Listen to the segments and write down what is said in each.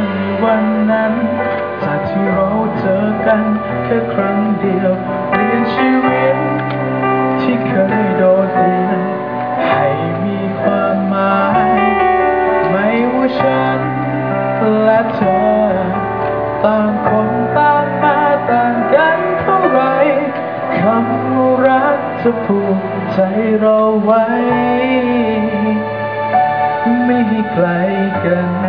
นวันนั้นจากที่เราเจอกันแค่ครั้งเดียว จะผูกใจเราไว้ ไม่ให้ไกลกัน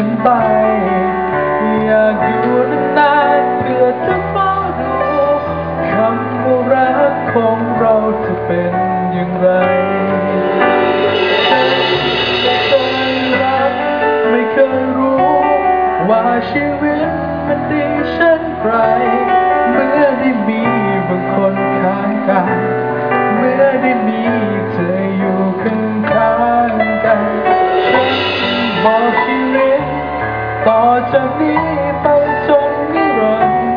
ฉันไปอยากอยู่นานๆเพื่อจะเฝ้าดูคำว่ารักของเราจะเป็นอย่างไรไม่เคยรักไม่เคยรู้ว่าชีวิตมันดีเช่นไร จากนี้ไปจนนิรันดร์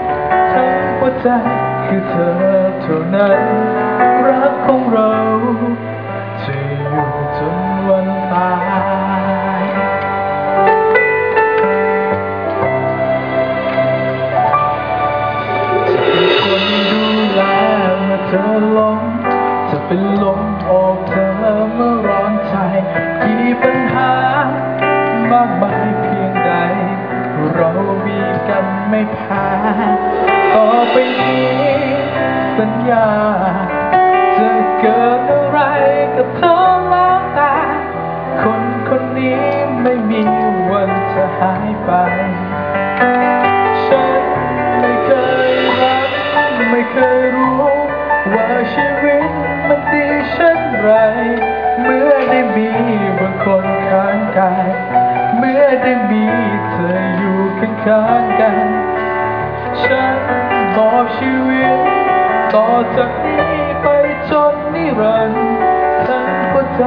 ทั้งหัวใจคือเธอเท่านั้น รักของเราจะอยู่จนวันตายจะเป็นคนดูแลเมื่อเธอล้มจะเป็นลมโอบเธอเมื่อร้อนใจกี่ปัญหามากมาย เรามีกันไม่แพ้ต่อไปนี้ สัญญา จะเกิดอะไรกับเธอแล้วแต่คนคนนี้ไม่มีวันจะหายไป ฉันไม่เคยรักไม่เคยรู้ ว่าชีวิตมันดีเช่นไร เมื่อได้มีบางคนข้างกาย เมื่อได้มี ข้างกัน ฉันมอบชีวิต ต่อจากนี้ไปจนนิรันดร์ทั้งหัวใจ